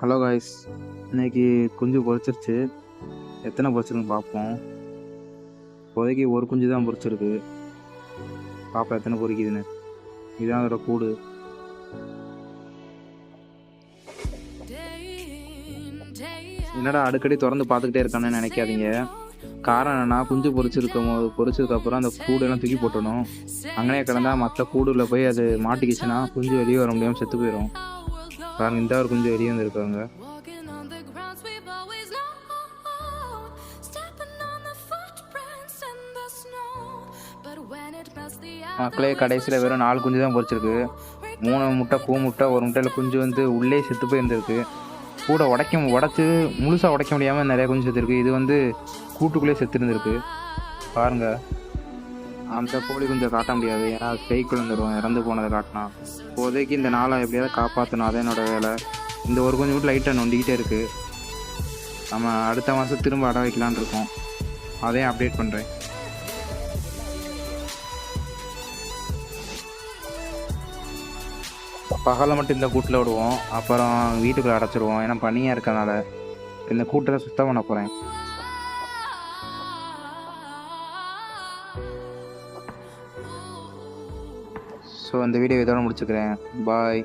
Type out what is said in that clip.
Hello guys இன்னைக்கு குஞ்சு பொரிச்சிருச்சு. எத்தனை பொரிச்சிருக்குன்னு பார்ப்போம். இப்போதைக்கு ஒரு குஞ்சு தான் பொரிச்சிருக்கு. பார்ப்போம் எத்தனை பொரிக்குதுன்னு. இதுதான் அதோட கூடு. என்னடா அடிக்கடி திறந்து பார்த்துக்கிட்டே இருக்கானு நினைக்காதீங்க. காரணம் என்னன்னா குஞ்சு பொறிச்சிருக்கும் போது பொரிச்சதுக்கப்புறம் அந்த கூடெல்லாம் தூக்கி போட்டணும் அங்கனே கிடந்தா மற்ற கூடுல போய் அது மாட்டிக்கிச்சுன்னா குஞ்சு வெளியே வர முடியாமல் செத்து போயிடும் பாருங்க இந்த ஒரு குஞ்சு வெளியே வந்திருக்காங்க. மக்களே கடைசியில் வெறும் நாலு குஞ்சு தான் பொரிச்சிருக்கு மூணு முட்டை பூ முட்டை ஒரு முட்டையில் குஞ்சு வந்து உள்ளே செத்து போயிருந்திருக்கு. கூட உடைக்க உடச்சி முழுசாக உடைக்க முடியாமல் நிறைய குஞ்சு செத்துருக்கு. இது வந்து கூட்டுக்குள்ளே செத்து இருந்திருக்கு பாருங்க. அந்த கோழி குஞ்சை காட்ட முடியாது. ஏன்னா அது கை இறந்து போனதை காட்டினா. இப்போதைக்கு இந்த நாளை எப்படியாவது காப்பாற்றணும் அதான் என்னோடய வேலை. இந்த ஒரு கொஞ்சம் மட்டும் லைட்டாக நொண்டிக்கிட்டே இருக்குது நம்ம அடுத்த மாதம் திரும்ப அட வைக்கலான்னு இருக்கோம். அதையும் அப்டேட் பண்ணுறேன் பகலை மட்டும் இந்த கூட்டில் விடுவோம். அப்புறம் வீட்டுக்குள்ளே அடைச்சிடுவோம் ஏன்னா பனியாக இருக்கனால இந்த கூட்டை சுத்தம் பண்ண போகிறேன் ஸோ இந்த வீடியோ இதோட முடிச்சுக்கிறேன். பாய்